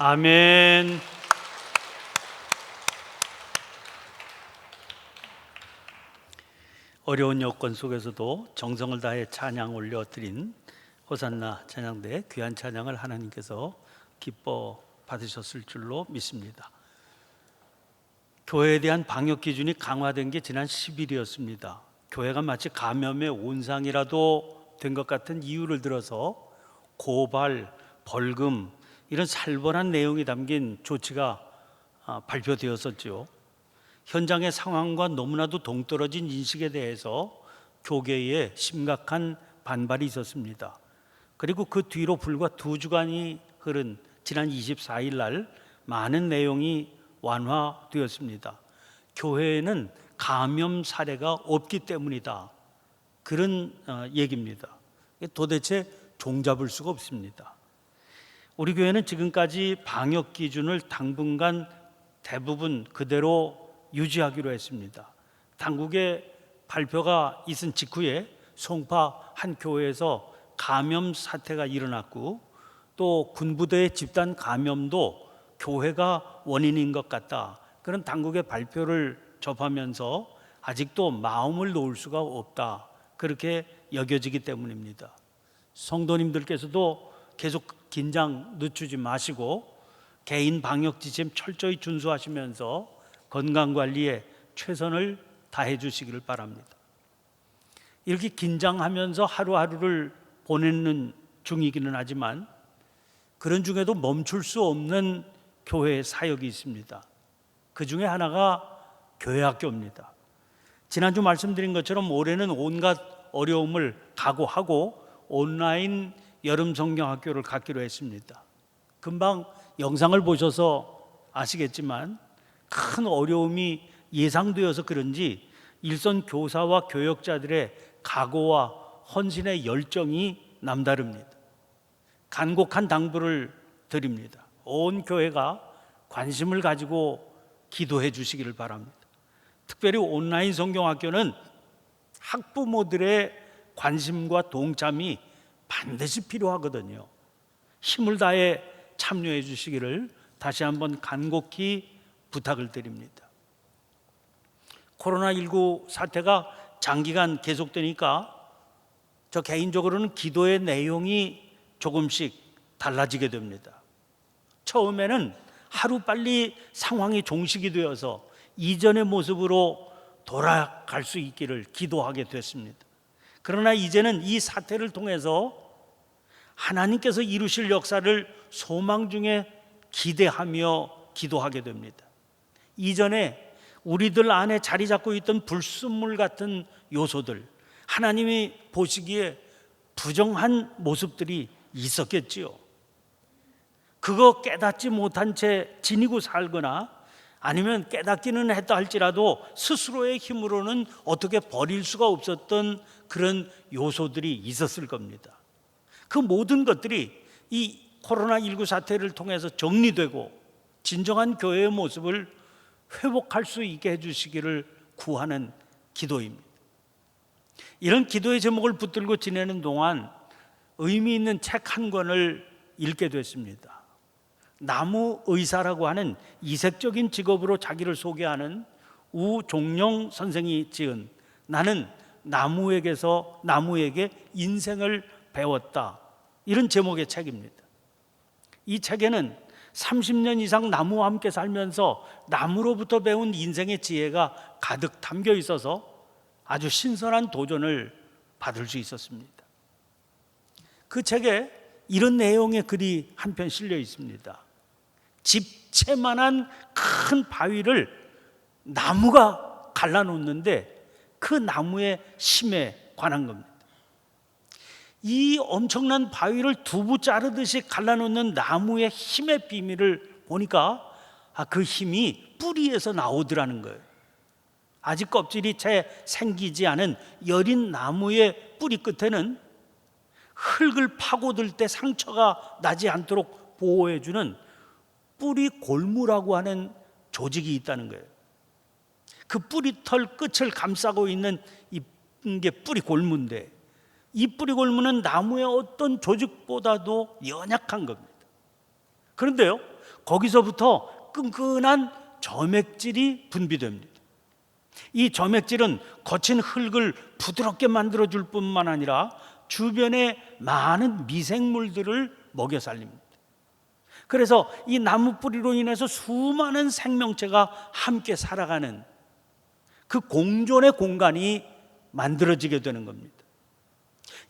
아멘. 어려운 여건 속에서도 정성을 다해 찬양 올려드린 호산나 찬양대 귀한 찬양을 하나님께서 기뻐 받으셨을 줄로 믿습니다. 교회에 대한 방역 기준이 강화된 게 지난 10일이었습니다. 교회가 마치 감염의 온상이라도 된 것 같은 이유를 들어서 고발, 벌금 이런 살벌한 내용이 담긴 조치가 아, 발표되었었죠. 현장의 상황과 너무나도 동떨어진 인식에 대해서 교계에 심각한 반발이 있었습니다. 그리고 그 뒤로 불과 두 주간이 흐른 지난 24일 날 많은 내용이 완화되었습니다. 교회에는 감염 사례가 없기 때문이다. 그런 어, 얘기입니다. 도대체 종잡을 수가 없습니다. 우리 교회는 지금까지 방역 기준을 당분간 대부분 그대로 유지하기로 했습니다. 당국의 발표가 있은 직후에 송파 한 교회에서 감염 사태가 일어났고 또 군부대의 집단 감염도 교회가 원인인 것 같다. 그런 당국의 발표를 접하면서 아직도 마음을 놓을 수가 없다. 그렇게 여겨지기 때문입니다. 성도님들께서도 계속 긴장 늦추지 마시고 개인 방역 지침 철저히 준수하시면서 건강 관리에 최선을 다해 주시기를 바랍니다. 이렇게 긴장하면서 하루하루를 보내는 중이기는 하지만 그런 중에도 멈출 수 없는 교회의 사역이 있습니다. 그 중에 하나가 교회 학교입니다. 지난주 말씀드린 것처럼 올해는 온갖 어려움을 각오하고 온라인 여름 성경 학교를 갖기로 했습니다. 금방 영상을 보셔서 아시겠지만 큰 어려움이 예상되어서 그런지 일선 교사와 교역자들의 각오와 헌신의 열정이 남다릅니다. 간곡한 당부를 드립니다. 온 교회가 관심을 가지고 기도해 주시기를 바랍니다. 특별히 온라인 성경학교는 학부모들의 관심과 동참이 반드시 필요하거든요. 힘을 다해 참여해 주시기를 다시 한번 간곡히 부탁을 드립니다. 코로나19 사태가 장기간 계속되니까 저 개인적으로는 기도의 내용이 조금씩 달라지게 됩니다. 처음에는 하루 빨리 상황이 종식이 되어서 이전의 모습으로 돌아갈 수 있기를 기도하게 됐습니다. 그러나 이제는 이 사태를 통해서 하나님께서 이루실 역사를 소망 중에 기대하며 기도하게 됩니다. 이전에 우리들 안에 자리 잡고 있던 불순물 같은 요소들, 하나님이 보시기에 부정한 모습들이 있었겠지요. 그거 깨닫지 못한 채 지니고 살거나 아니면 깨닫기는 했다 할지라도 스스로의 힘으로는 어떻게 버릴 수가 없었던 그런 요소들이 있었을 겁니다. 그 모든 것들이 이 코로나19 사태를 통해서 정리되고 진정한 교회의 모습을 회복할 수 있게 해주시기를 구하는 기도입니다. 이런 기도의 제목을 붙들고 지내는 동안 의미 있는 책 한 권을 읽게 됐습니다. 나무 의사라고 하는 이색적인 직업으로 자기를 소개하는 우종영 선생이 지은 나는 나무에게서 나무에게 인생을 배웠다. 이런 제목의 책입니다. 이 책에는 30년 이상 나무와 함께 살면서 나무로부터 배운 인생의 지혜가 가득 담겨 있어서 아주 신선한 도전을 받을 수 있었습니다. 그 책에 이런 내용의 글이 한 편 실려 있습니다. 집채만한 큰 바위를 나무가 갈라놓는데 그 나무의 심에 관한 겁니다. 이 엄청난 바위를 두부 자르듯이 갈라놓는 나무의 힘의 비밀을 보니까 아, 그 힘이 뿌리에서 나오더라는 거예요. 아직 껍질이 채 생기지 않은 여린 나무의 뿌리 끝에는 흙을 파고들 때 상처가 나지 않도록 보호해주는 뿌리 골무라고 하는 조직이 있다는 거예요. 그 뿌리털 끝을 감싸고 있는 게 뿌리 골무인데 이 뿌리 골무는 나무의 어떤 조직보다도 연약한 겁니다. 그런데요, 거기서부터 끈끈한 점액질이 분비됩니다. 이 점액질은 거친 흙을 부드럽게 만들어 줄 뿐만 아니라 주변에 많은 미생물들을 먹여 살립니다. 그래서 이 나무 뿌리로 인해서 수많은 생명체가 함께 살아가는 그 공존의 공간이 만들어지게 되는 겁니다.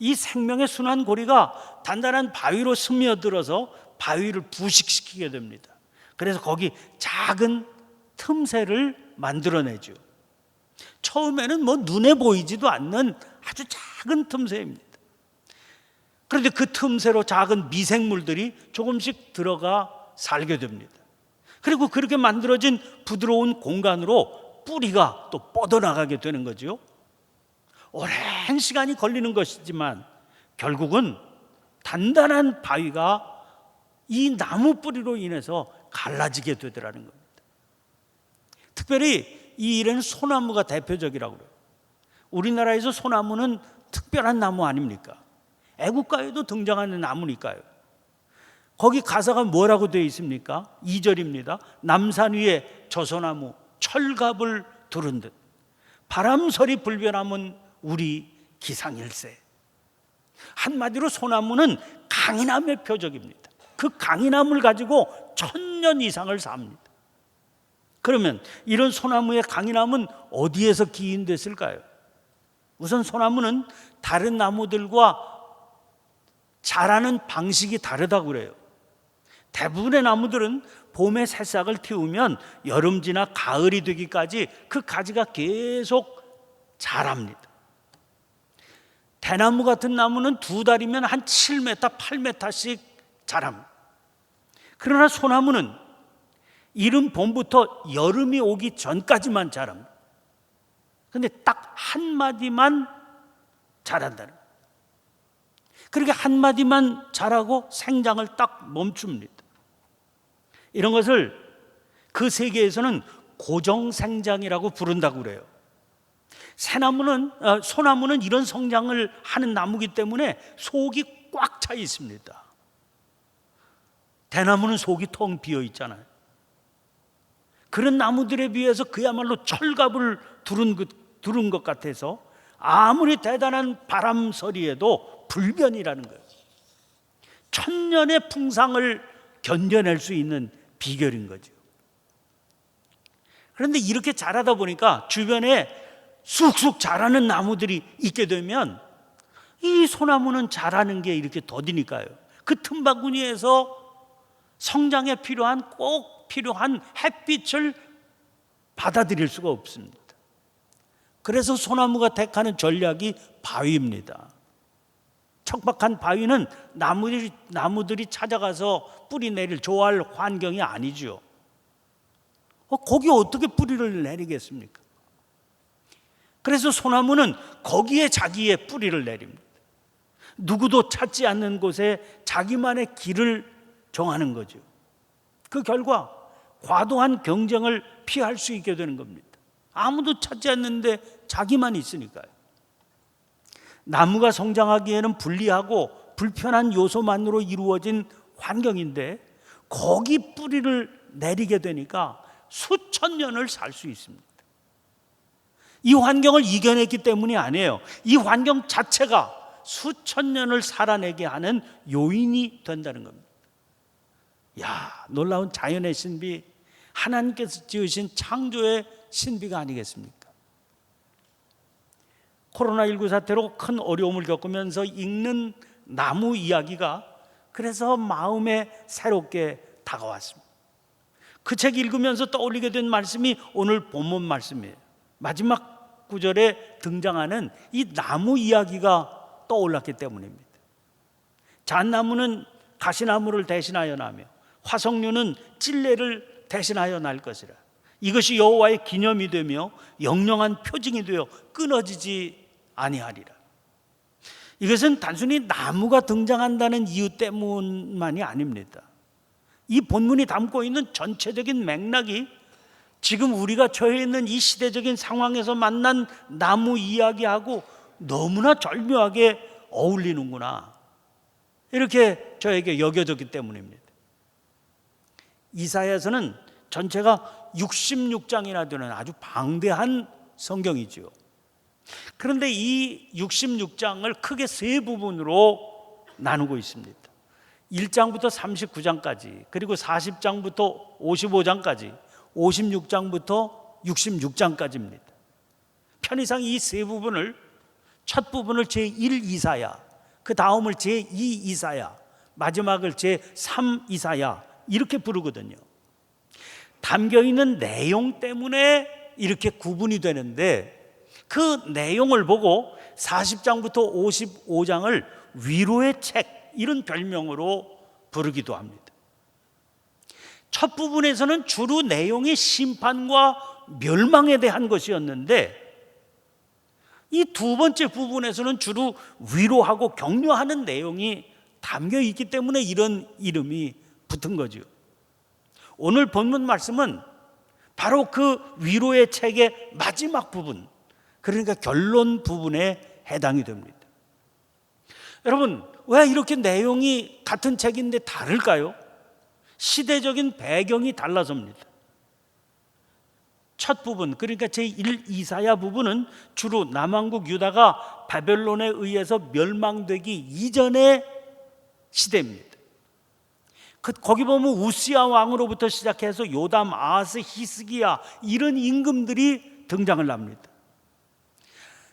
이 생명의 순환 고리가 단단한 바위로 스며들어서 바위를 부식시키게 됩니다. 그래서 거기 작은 틈새를 만들어내죠. 처음에는 뭐 눈에 보이지도 않는 아주 작은 틈새입니다. 그런데 그 틈새로 작은 미생물들이 조금씩 들어가 살게 됩니다. 그리고 그렇게 만들어진 부드러운 공간으로 뿌리가 또 뻗어나가게 되는 거죠. 오랜 시간이 걸리는 것이지만 결국은 단단한 바위가 이 나무 뿌리로 인해서 갈라지게 되더라는 겁니다. 특별히 이 일에는 소나무가 대표적이라고 그래요. 우리나라에서 소나무는 특별한 나무 아닙니까? 애국가에도 등장하는 나무니까요. 거기 가사가 뭐라고 되어 있습니까? 2절입니다. 남산 위에 저소나무 철갑을 두른 듯 바람설이 불변하면 우리 기상일세. 한마디로 소나무는 강인함의 표적입니다. 그 강인함을 가지고 천년 이상을 삽니다. 그러면 이런 소나무의 강인함은 어디에서 기인됐을까요? 우선 소나무는 다른 나무들과 자라는 방식이 다르다고 그래요. 대부분의 나무들은 봄에 새싹을 틔우면 여름 지나 가을이 되기까지 그 가지가 계속 자랍니다. 대나무 같은 나무는 두 달이면 한 7m, 8m씩 자랍니다. 그러나 소나무는 이른 봄부터 여름이 오기 전까지만 자랍니다. 근데 딱 한 마디만 자란다는 거예요. 그렇게 한마디만 자라고 생장을 딱 멈춥니다. 이런 것을 그 세계에서는 고정생장이라고 부른다고 그래요. 새나무는 어, 소나무는 이런 성장을 하는 나무기 때문에 속이 꽉 차 있습니다. 대나무는 속이 텅 비어 있잖아요. 그런 나무들에 비해서 그야말로 철갑을 두른 것, 두른 것 같아서 아무리 대단한 바람서리에도 불변이라는 거예요. 천년의 풍상을 견뎌낼 수 있는 비결인 거죠. 그런데 이렇게 자라다 보니까 주변에 쑥쑥 자라는 나무들이 있게 되면 이 소나무는 자라는 게 이렇게 더디니까요. 그 틈바구니에서 성장에 필요한 꼭 필요한 햇빛을 받아들일 수가 없습니다. 그래서 소나무가 택하는 전략이 바위입니다. 척박한 바위는 나무들이, 나무들이 찾아가서 뿌리 내릴 좋아할 환경이 아니죠. 어, 거기 어떻게 뿌리를 내리겠습니까? 그래서 소나무는 거기에 자기의 뿌리를 내립니다. 누구도 찾지 않는 곳에 자기만의 길을 정하는 거죠. 그 결과 과도한 경쟁을 피할 수 있게 되는 겁니다. 아무도 찾지 않는데 자기만 있으니까요. 나무가 성장하기에는 불리하고 불편한 요소만으로 이루어진 환경인데 거기 뿌리를 내리게 되니까 수천 년을 살 수 있습니다. 이 환경을 이겨냈기 때문이 아니에요. 이 환경 자체가 수천 년을 살아내게 하는 요인이 된다는 겁니다. 야, 놀라운 자연의 신비, 하나님께서 지으신 창조의 신비가 아니겠습니까? 코로나19 사태로 큰 어려움을 겪으면서 읽는 나무 이야기가 그래서 마음에 새롭게 다가왔습니다. 그 책 읽으면서 떠올리게 된 말씀이 오늘 본문 말씀이에요. 마지막 구절에 등장하는 이 나무 이야기가 떠올랐기 때문입니다. 잣나무는 가시나무를 대신하여 나며 화석류는 찔레를 대신하여 날 것이라. 이것이 여호와의 기념이 되며 영영한 표징이 되어 끊어지지 아니하리라. 이것은 단순히 나무가 등장한다는 이유 때문만이 아닙니다. 이 본문이 담고 있는 전체적인 맥락이 지금 우리가 처해 있는 이 시대적인 상황에서 만난 나무 이야기하고 너무나 절묘하게 어울리는구나. 이렇게 저에게 여겨졌기 때문입니다. 이사야서는 전체가 66장이나 되는 아주 방대한 성경이지요. 그런데 이 66장을 크게 세 부분으로 나누고 있습니다. 1장부터 39장까지, 그리고 40장부터 55장까지, 56장부터 66장까지입니다. 편의상 이 세 부분을 첫 부분을 제1 이사야, 그 다음을 제2 이사야, 마지막을 제3 이사야 이렇게 부르거든요. 담겨 있는 내용 때문에 이렇게 구분이 되는데 그 내용을 보고 40장부터 55장을 위로의 책 이런 별명으로 부르기도 합니다. 첫 부분에서는 주로 내용이 심판과 멸망에 대한 것이었는데 이 두 번째 부분에서는 주로 위로하고 격려하는 내용이 담겨 있기 때문에 이런 이름이 붙은 거죠. 오늘 본문 말씀은 바로 그 위로의 책의 마지막 부분, 그러니까 결론 부분에 해당이 됩니다. 여러분, 왜 이렇게 내용이 같은 책인데 다를까요? 시대적인 배경이 달라서입니다. 첫 부분, 그러니까 제1 이사야 부분은 주로 남왕국 유다가 바벨론에 의해서 멸망되기 이전의 시대입니다. 그 거기 보면 우시아 왕으로부터 시작해서 요담, 아스, 히스기야 이런 임금들이 등장을 합니다.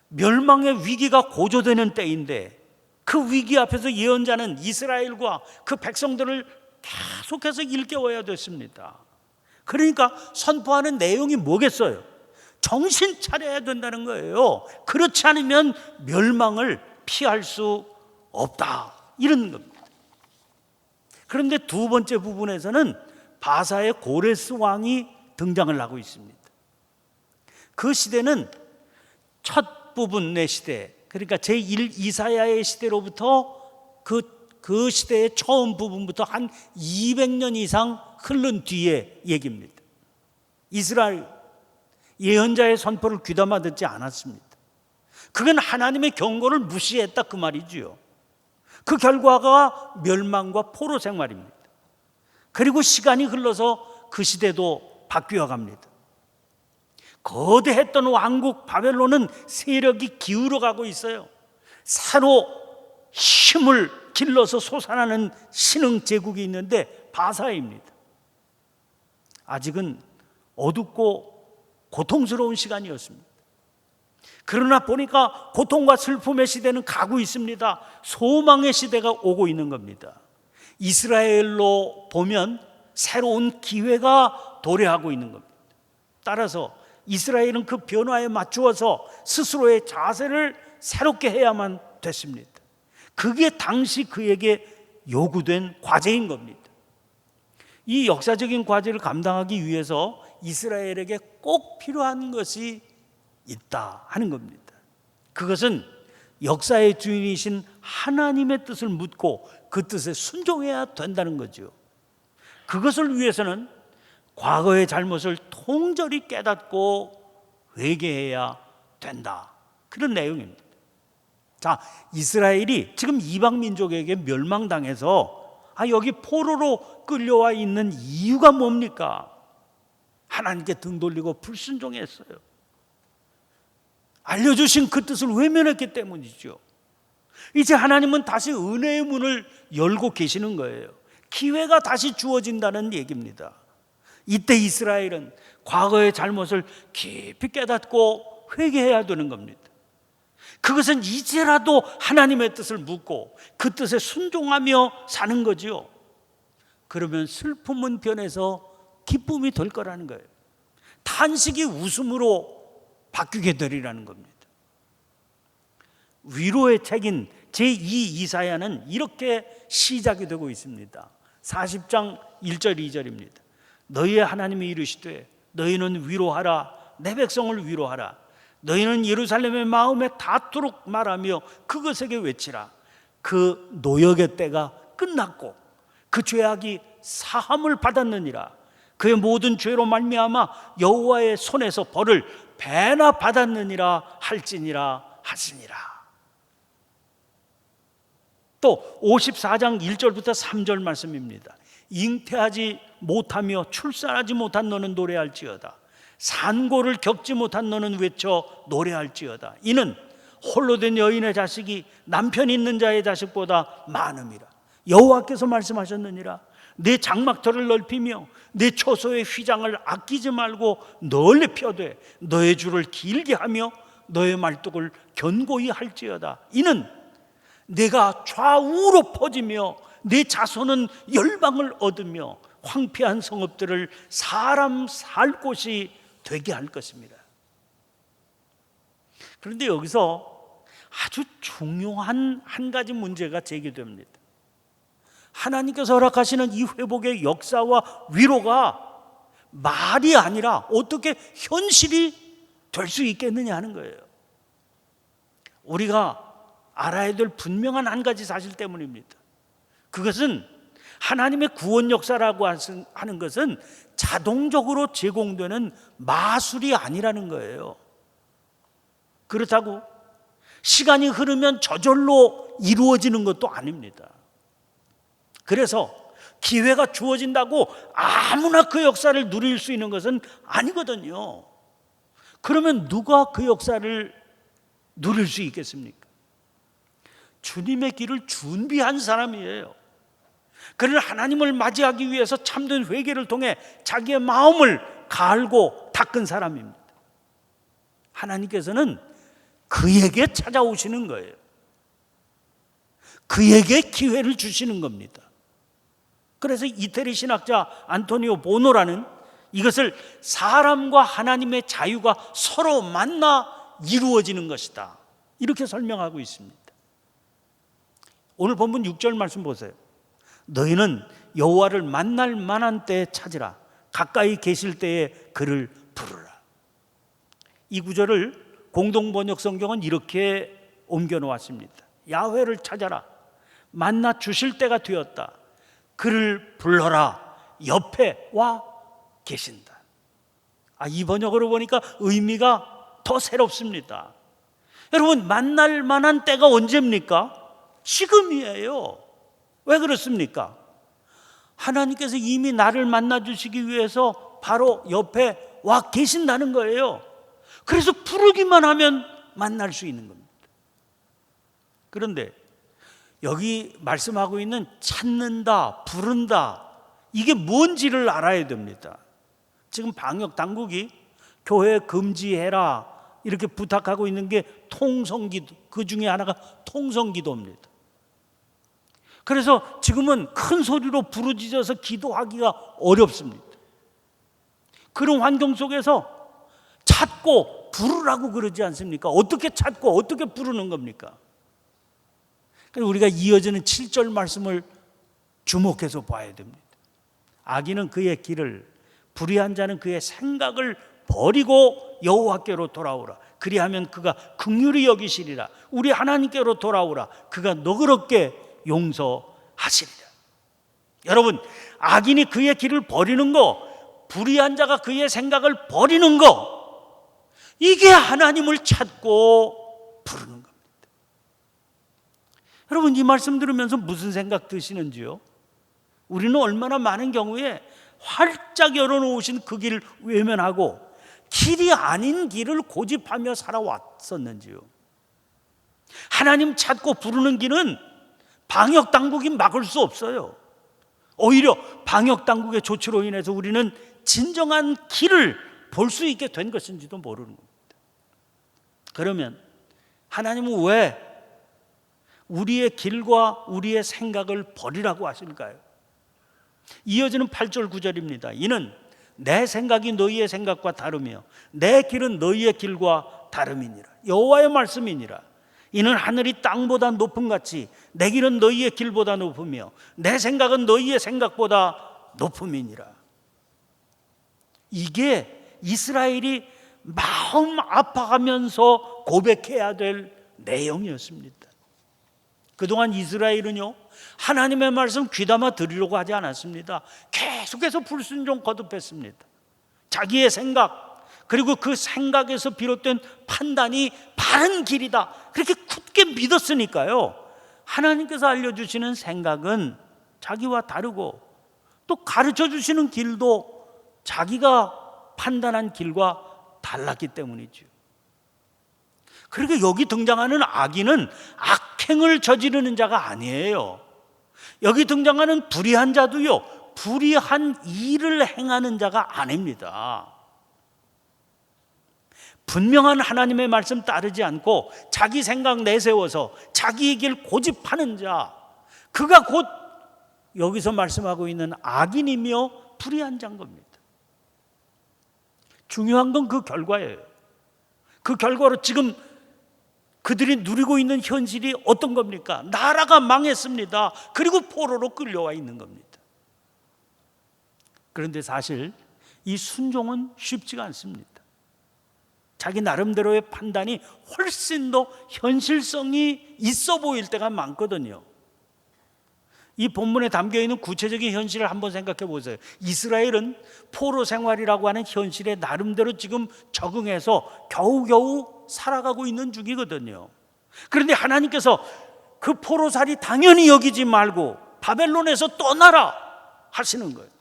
멸망의 위기가 고조되는 때인데 그 위기 앞에서 예언자는 이스라엘과 그 백성들을 계속해서 일깨워야 됐습니다. 그러니까 선포하는 내용이 뭐겠어요? 정신 차려야 된다는 거예요. 그렇지 않으면 멸망을 피할 수 없다. 이런 겁니다. 그런데 두 번째 부분에서는 바사의 고레스 왕이 등장을 하고 있습니다. 그 시대는 첫 부분의 시대, 그러니까 제1 이사야의 시대로부터 그, 그 시대의 처음 부분부터 한 200년 이상 흐른 뒤의 얘기입니다. 이스라엘 예언자의 선포를 귀담아 듣지 않았습니다. 그건 하나님의 경고를 무시했다 그 말이지요. 그 결과가 멸망과 포로 생활입니다. 그리고 시간이 흘러서 그 시대도 바뀌어 갑니다. 거대했던 왕국 바벨론은 세력이 기울어 가고 있어요. 새로 힘을 길러서 솟아나는 신흥 제국이 있는데 바사입니다. 아직은 어둡고 고통스러운 시간이었습니다. 그러나 보니까 고통과 슬픔의 시대는 가고 있습니다. 소망의 시대가 오고 있는 겁니다. 이스라엘로 보면 새로운 기회가 도래하고 있는 겁니다. 따라서 이스라엘은 그 변화에 맞추어서 스스로의 자세를 새롭게 해야만 됐습니다. 그게 당시 그에게 요구된 과제인 겁니다. 이 역사적인 과제를 감당하기 위해서 이스라엘에게 꼭 필요한 것이 있다 하는 겁니다. 그것은 역사의 주인이신 하나님의 뜻을 묻고 그 뜻에 순종해야 된다는 거죠. 그것을 위해서는 과거의 잘못을 통절히 깨닫고 회개해야 된다. 그런 내용입니다. 자, 이스라엘이 지금 이방 민족에게 멸망당해서 아, 여기 포로로 끌려와 있는 이유가 뭡니까? 하나님께 등 돌리고 불순종했어요. 알려주신 그 뜻을 외면했기 때문이죠. 이제 하나님은 다시 은혜의 문을 열고 계시는 거예요. 기회가 다시 주어진다는 얘기입니다. 이때 이스라엘은 과거의 잘못을 깊이 깨닫고 회개해야 되는 겁니다. 그것은 이제라도 하나님의 뜻을 묻고 그 뜻에 순종하며 사는 거지요. 그러면 슬픔은 변해서 기쁨이 될 거라는 거예요. 탄식이 웃음으로 바뀌게 되리라는 겁니다. 위로의 책인 제2 이사야는 이렇게 시작이 되고 있습니다. 40장 1절 2절입니다. 너희의 하나님이 이르시되 너희는 위로하라. 내 백성을 위로하라. 너희는 예루살렘의 마음에 닿도록 말하며 그것에게 외치라. 그 노역의 때가 끝났고 그 죄악이 사함을 받았느니라. 그의 모든 죄로 말미암아 여호와의 손에서 벌을 배나 받았느니라 할지니라 하시니라. 또 54장 1절부터 3절 말씀입니다. 잉태하지 못하며 출산하지 못한 너는 노래할지어다. 산고를 겪지 못한 너는 외쳐 노래할지어다. 이는 홀로 된 여인의 자식이 남편 있는 자의 자식보다 많음이라. 여호와께서 말씀하셨느니라. 내 장막터를 넓히며 내 초소의 휘장을 아끼지 말고 널리 펴되 너의 줄을 길게 하며 너의 말뚝을 견고히 할지어다. 이는 내가 좌우로 퍼지며 내 자손은 열방을 얻으며 황폐한 성읍들을 사람 살 곳이 되게 할 것입니다. 그런데 여기서 아주 중요한 한 가지 문제가 제기됩니다. 하나님께서 허락하시는 이 회복의 역사와 위로가 말이 아니라 어떻게 현실이 될 수 있겠느냐 하는 거예요. 우리가 알아야 될 분명한 한 가지 사실 때문입니다. 그것은 하나님의 구원 역사라고 하는 것은 자동적으로 제공되는 마술이 아니라는 거예요. 그렇다고 시간이 흐르면 저절로 이루어지는 것도 아닙니다. 그래서 기회가 주어진다고 아무나 그 역사를 누릴 수 있는 것은 아니거든요. 그러면 누가 그 역사를 누릴 수 있겠습니까? 주님의 길을 준비한 사람이에요. 그를 하나님을 맞이하기 위해서 참된 회개를 통해 자기의 마음을 갈고 닦은 사람입니다. 하나님께서는 그에게 찾아오시는 거예요. 그에게 기회를 주시는 겁니다. 그래서 이태리 신학자 안토니오 보노라는 이것을 사람과 하나님의 자유가 서로 만나 이루어지는 것이다. 이렇게 설명하고 있습니다. 오늘 본문 6절 말씀 보세요. 너희는 여호와를 만날 만한 때에 찾으라. 가까이 계실 때에 그를 부르라. 이 구절을 공동 번역 성경은 이렇게 옮겨 놓았습니다. 야훼를 찾아라. 만나 주실 때가 되었다. 그를 불러라. 옆에 와 계신다. 아, 이 번역으로 보니까 의미가 더 새롭습니다. 여러분, 만날 만한 때가 언제입니까? 지금이에요. 왜 그렇습니까? 하나님께서 이미 나를 만나 주시기 위해서 바로 옆에 와 계신다는 거예요. 그래서 부르기만 하면 만날 수 있는 겁니다. 그런데 여기 말씀하고 있는 찾는다, 부른다, 이게 뭔지를 알아야 됩니다. 지금 방역 당국이 교회 금지해라 이렇게 부탁하고 있는 게 통성기도, 그 중에 하나가 통성기도입니다. 그래서 지금은 큰 소리로 부르짖어서 기도하기가 어렵습니다. 그런 환경 속에서 찾고 부르라고 그러지 않습니까? 어떻게 찾고 어떻게 부르는 겁니까? 그래서 우리가 이어지는 7절 말씀을 주목해서 봐야 됩니다. 악인은 그의 길을 불의한 자는 그의 생각을 버리고 여호와께로 돌아오라. 그리하면 그가 긍휼히 여기시리라. 우리 하나님께로 돌아오라. 그가 너그럽게 용서하시리라. 여러분, 악인이 그의 길을 버리는 거, 불의한 자가 그의 생각을 버리는 거, 이게 하나님을 찾고 부르는 겁니다. 여러분, 이 말씀 들으면서 무슨 생각 드시는지요? 우리는 얼마나 많은 경우에 활짝 열어놓으신 그 길을 외면하고 길이 아닌 길을 고집하며 살아왔었는지요. 하나님 찾고 부르는 길은 방역 당국이 막을 수 없어요. 오히려 방역 당국의 조치로 인해서 우리는 진정한 길을 볼 수 있게 된 것인지도 모르는 겁니다. 그러면 하나님은 왜 우리의 길과 우리의 생각을 버리라고 하실까요? 이어지는 8절 9절입니다. 이는 내 생각이 너희의 생각과 다르며 내 길은 너희의 길과 다름이니라. 여호와의 말씀이니라. 이는 하늘이 땅보다 높음 같이 내 길은 너희의 길보다 높으며 내 생각은 너희의 생각보다 높음이니라. 이게 이스라엘이 마음 아파하면서 고백해야 될 내용이었습니다. 그동안 이스라엘은요, 하나님의 말씀 귀담아 들으려고 하지 않았습니다. 계속해서 불순종 거듭했습니다. 자기의 생각, 그리고 그 생각에서 비롯된 판단이 바른 길이다. 그렇게 굳게 믿었으니까요. 하나님께서 알려주시는 생각은 자기와 다르고 또 가르쳐 주시는 길도 자기가 판단한 길과 달랐기 때문이죠. 그러니까 여기 등장하는 악인은 악행을 저지르는 자가 아니에요. 여기 등장하는 불의한 자도요, 불의한 일을 행하는 자가 아닙니다. 분명한 하나님의 말씀 따르지 않고 자기 생각 내세워서 자기의 길 고집하는 자, 그가 곧 여기서 말씀하고 있는 악인이며 불의한 자인 겁니다. 중요한 건 그 결과예요. 그 결과로 지금 그들이 누리고 있는 현실이 어떤 겁니까? 나라가 망했습니다. 그리고 포로로 끌려와 있는 겁니다. 그런데 사실 이 순종은 쉽지가 않습니다. 자기 나름대로의 판단이 훨씬 더 현실성이 있어 보일 때가 많거든요. 이 본문에 담겨 있는 구체적인 현실을 한번 생각해 보세요. 이스라엘은 포로 생활이라고 하는 현실에 나름대로 지금 적응해서 겨우겨우 살아가고 있는 중이거든요. 그런데 하나님께서 그 포로살이 당연히 여기지 말고 바벨론에서 떠나라 하시는 거예요.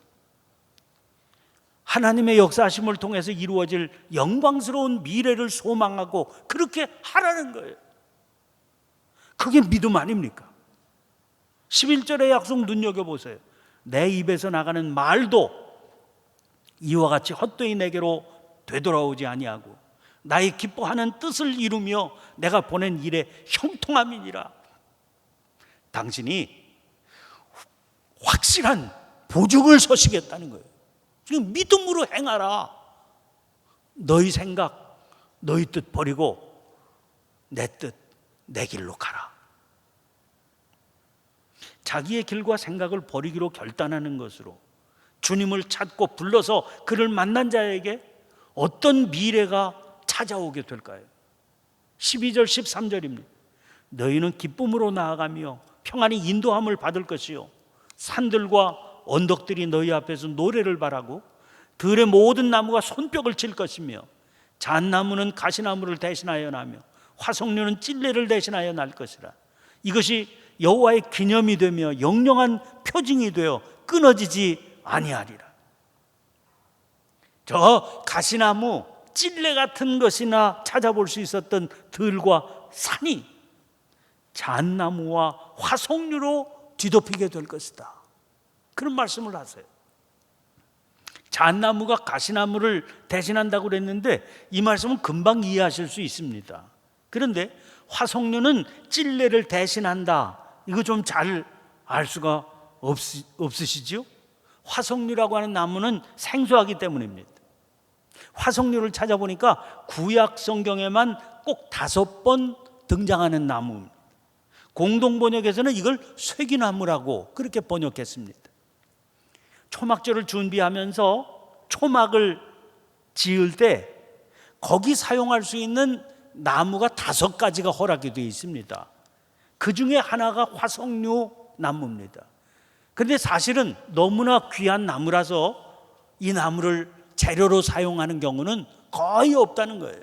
하나님의 역사하심을 통해서 이루어질 영광스러운 미래를 소망하고 그렇게 하라는 거예요. 그게 믿음 아닙니까? 11절의 약속 눈여겨보세요. 내 입에서 나가는 말도 이와 같이 헛되이 내게로 되돌아오지 아니하고 나의 기뻐하는 뜻을 이루며 내가 보낸 일에 형통함이니라. 당신이 확실한 보증을 서시겠다는 거예요. 지금 믿음으로 행하라. 너희 생각, 너희 뜻 버리고 내 뜻, 내 길로 가라. 자기의 길과 생각을 버리기로 결단하는 것으로 주님을 찾고 불러서 그를 만난 자에게 어떤 미래가 찾아오게 될까요? 12절 13절입니다. 너희는 기쁨으로 나아가며 평안히 인도함을 받을 것이요 산들과 언덕들이 너희 앞에서 노래를 바라고 들의 모든 나무가 손뼉을 칠 것이며 잣나무는 가시나무를 대신하여 나며 화석류는 찔레를 대신하여 날 것이라. 이것이 여호와의 기념이 되며 영영한 표징이 되어 끊어지지 아니하리라. 저 가시나무 찔레 같은 것이나 찾아볼 수 있었던 들과 산이 잣나무와 화석류로 뒤덮이게 될 것이다 그런 말씀을 하세요. 잣나무가 가시나무를 대신한다고 그랬는데 이 말씀은 금방 이해하실 수 있습니다. 그런데 화석류는 찔레를 대신한다. 이거 좀 잘 알 수가 없, 없으시죠? 화석류라고 하는 나무는 생소하기 때문입니다. 화석류를 찾아보니까 구약 성경에만 꼭 다섯 번 등장하는 나무입니다. 공동 번역에서는 이걸 쇠기나무라고 그렇게 번역했습니다. 초막절을 준비하면서 초막을 지을 때 거기 사용할 수 있는 나무가 다섯 가지가 허락이 되어 있습니다. 그 중에 하나가 화석류 나무입니다. 그런데 사실은 너무나 귀한 나무라서 이 나무를 재료로 사용하는 경우는 거의 없다는 거예요.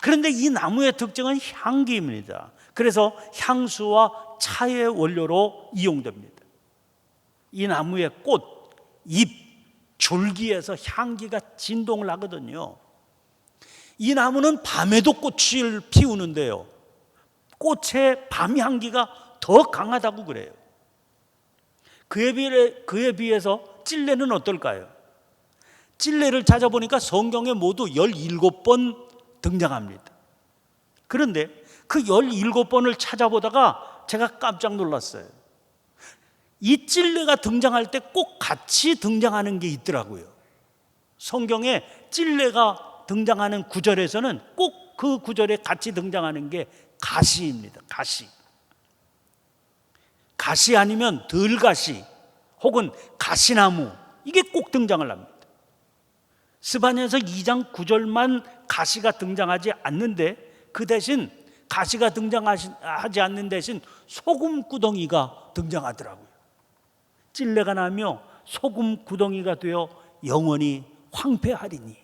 그런데 이 나무의 특징은 향기입니다. 그래서 향수와 차의 원료로 이용됩니다. 이 나무의 꽃, 잎, 줄기에서 향기가 진동을 하거든요. 이 나무는 밤에도 꽃을 피우는데요. 꽃의 밤 향기가 더 강하다고 그래요. 그에 비해 그에 비해서 찔레는 어떨까요? 찔레를 찾아보니까 성경에 모두 17번 등장합니다. 그런데 그 17번을 찾아보다가 제가 깜짝 놀랐어요. 이 찔레가 등장할 때 꼭 같이 등장하는 게 있더라고요. 성경에 찔레가 등장하는 구절에서는 꼭 그 구절에 같이 등장하는 게 가시입니다. 가시. 가시 아니면 들가시 혹은 가시나무 이게 꼭 등장을 합니다. 스바냐서 2장 9절만 가시가 등장하지 않는데 그 대신 가시가 등장하지 않는 대신 소금 구덩이가 등장하더라고요. 찔레가 나며 소금 구덩이가 되어 영원히 황폐하리니.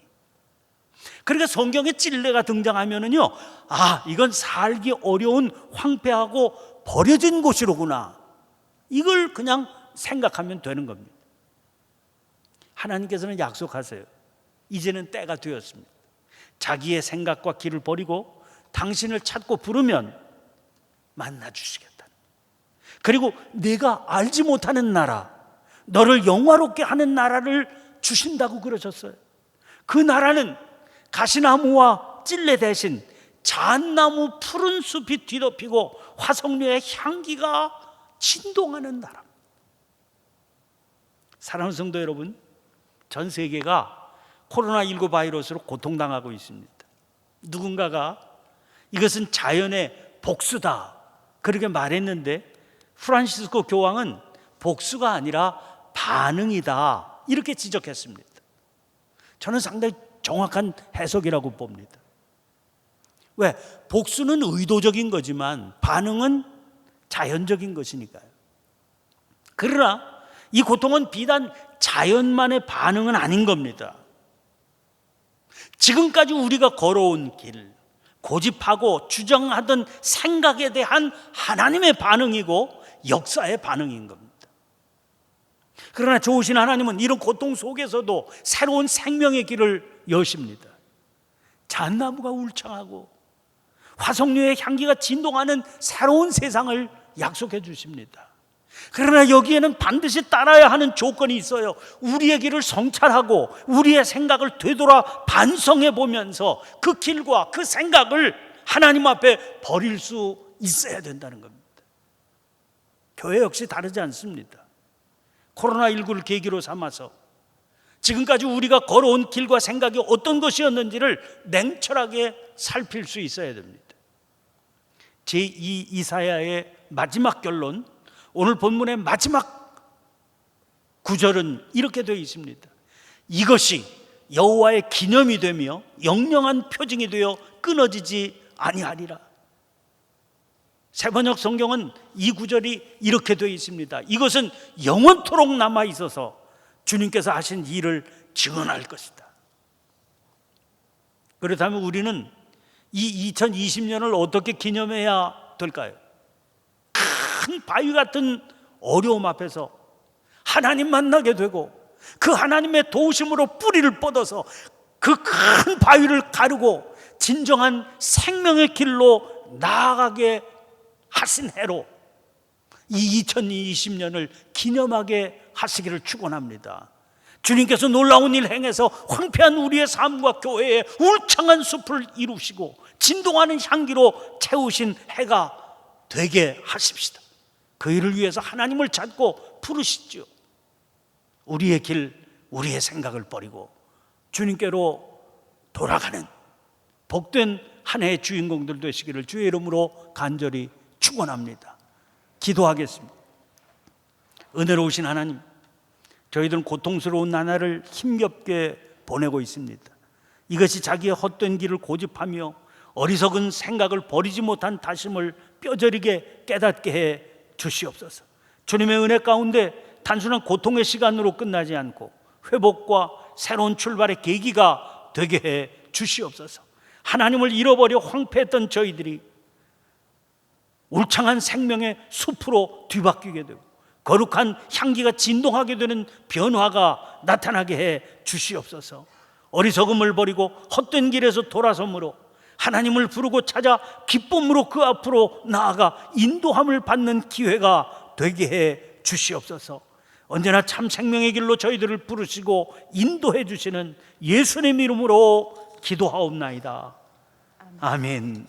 그러니까 성경에 찔레가 등장하면은요, 아, 이건 살기 어려운 황폐하고 버려진 곳이로구나. 이걸 그냥 생각하면 되는 겁니다. 하나님께서는 약속하세요. 이제는 때가 되었습니다. 자기의 생각과 길을 버리고 당신을 찾고 부르면 만나 주시겠다. 그리고 내가 알지 못하는 나라, 너를 영화롭게 하는 나라를 주신다고 그러셨어요. 그 나라는 가시나무와 찔레 대신 잣나무 푸른 숲이 뒤덮이고 화석류의 향기가 진동하는 나라. 사랑하는 성도 여러분, 전 세계가 코로나19 바이러스로 고통당하고 있습니다. 누군가가 이것은 자연의 복수다. 그렇게 말했는데 프란시스코 교황은 복수가 아니라 반응이다. 이렇게 지적했습니다. 저는 상당히 정확한 해석이라고 봅니다. 왜? 복수는 의도적인 거지만 반응은 자연적인 것이니까요. 그러나 이 고통은 비단 자연만의 반응은 아닌 겁니다. 지금까지 우리가 걸어온 길, 고집하고 주장하던 생각에 대한 하나님의 반응이고 역사의 반응인 겁니다. 그러나 좋으신 하나님은 이런 고통 속에서도 새로운 생명의 길을 여십니다. 잣나무가 울창하고 화석류의 향기가 진동하는 새로운 세상을 약속해 주십니다. 그러나 여기에는 반드시 따라야 하는 조건이 있어요. 우리의 길을 성찰하고 우리의 생각을 되돌아 반성해 보면서 그 길과 그 생각을 하나님 앞에 버릴 수 있어야 된다는 겁니다. 교회 역시 다르지 않습니다. 코로나19를 계기로 삼아서 지금까지 우리가 걸어온 길과 생각이 어떤 것이었는지를 냉철하게 살필 수 있어야 됩니다. 제2 이사야의 마지막 결론, 오늘 본문의 마지막 구절은 이렇게 되어 있습니다. 이것이 여호와의 기념이 되며 영영한 표징이 되어 끊어지지 아니하리라. 세번역 성경은 이 구절이 이렇게 되어 있습니다. 이것은 영원토록 남아 있어서 주님께서 하신 일을 증언할 것이다. 그렇다면 우리는 이 2020년을 어떻게 기념해야 될까요? 큰 바위 같은 어려움 앞에서 하나님 만나게 되고 그 하나님의 도우심으로 뿌리를 뻗어서 그 큰 바위를 가르고 진정한 생명의 길로 나아가게 하신 해로 이 2020년을 기념하게 하시기를 축원합니다. 주님께서 놀라운 일 행해서 황폐한 우리의 삶과 교회에 울창한 숲을 이루시고 진동하는 향기로 채우신 해가 되게 하십시다. 그 일을 위해서 하나님을 찾고 부르시죠. 우리의 길, 우리의 생각을 버리고 주님께로 돌아가는 복된 한 해의 주인공들 되시기를 주의 이름으로 간절히 축원합니다. 기도하겠습니다. 은혜로우신 하나님, 저희들은 고통스러운 나날을 힘겹게 보내고 있습니다. 이것이 자기의 헛된 길을 고집하며 어리석은 생각을 버리지 못한 다심을 뼈저리게 깨닫게 해 주시옵소서. 주님의 은혜 가운데 단순한 고통의 시간으로 끝나지 않고 회복과 새로운 출발의 계기가 되게 해 주시옵소서. 하나님을 잃어버려 황폐했던 저희들이 울창한 생명의 숲으로 뒤바뀌게 되고 거룩한 향기가 진동하게 되는 변화가 나타나게 해 주시옵소서. 어리석음을 버리고 헛된 길에서 돌아섬으로 하나님을 부르고 찾아 기쁨으로 그 앞으로 나아가 인도함을 받는 기회가 되게 해 주시옵소서. 언제나 참 생명의 길로 저희들을 부르시고 인도해 주시는 예수님 이름으로 기도하옵나이다. 아멘.